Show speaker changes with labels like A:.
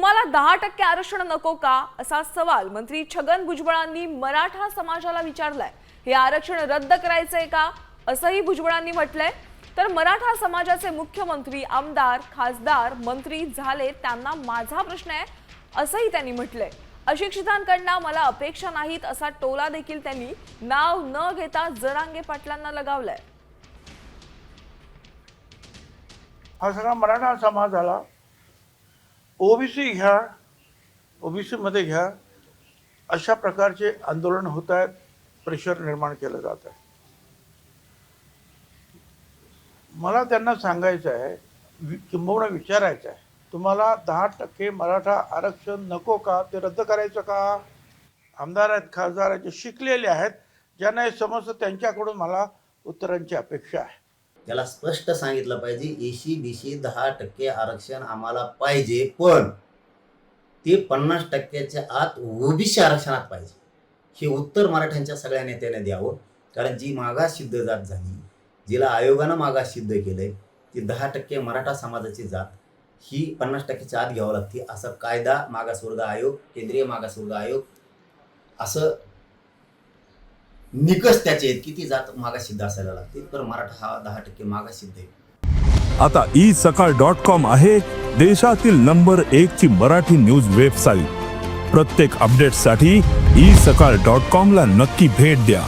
A: तुम्हाला दहा टक्के आरक्षण नको का? असा सवाल मंत्री छगन भुजबळांनी मराठा समाजाला विचारलाय. हे आरक्षण रद्द करायचंय का? असंही भुजबळांनी म्हटलंय. तर मराठा समाजाचे मुख्यमंत्री आमदार खासदार मंत्री झाले त्यांना माझा प्रश्न आहे असंही त्यांनी म्हटलंय. अशिक्षितांकडनं मला अपेक्षा नाहीत असा टोला देखील त्यांनी नाव न घेता जरांगे पाटलांना लगावलाय.
B: हा सगळा मराठा समाजाला ओबीसी घ्या ओबीसीमध्ये घ्या अशा प्रकारचे आंदोलन होत आहेत प्रेशर निर्माण केलं जात आहे. मला त्यांना सांगायचं आहे वि- किंबहुना विचारायचं आहे तुम्हाला दहा टक्के मराठा आरक्षण नको का? ते रद्द करायचं का? आमदार आहेत खासदार आहेत जे शिकलेले आहेत ज्यांना हे समजतं त्यांच्याकडून मला उत्तरांची अपेक्षा आहे.
C: त्याला स्पष्ट सांगितलं पाहिजे एसी बीसी दहा टक्के आरक्षण आम्हाला पाहिजे. पण ते पन्नास टक्क्याच्या आत ओबीसी आरक्षणात पाहिजे. हे उत्तर मराठ्यांच्या सगळ्या नेत्याने द्यावं. कारण जी मागास सिद्ध जात झाली जिला आयोगानं मागास सिद्ध केलंय ती दहा टक्के मराठा समाजाची जात ही पन्नास टक्क्याच्या आत घ्यावं लागते. असं कायदा मागासवर्ग आयोग केंद्रीय मागासवर्ग आयोग असं निकष त्याचे आहेत. किती जात मागासिद्ध असायला लागते तर मराठा हा दहा टक्के मागासिद्ध आहे.
D: आता ई सकाळ डॉट कॉम आहे देशातील नंबर एक ची मराठी न्यूज वेबसाईट. प्रत्येक अपडेटसाठी ई सकाळ डॉट कॉम ला नक्की भेट द्या.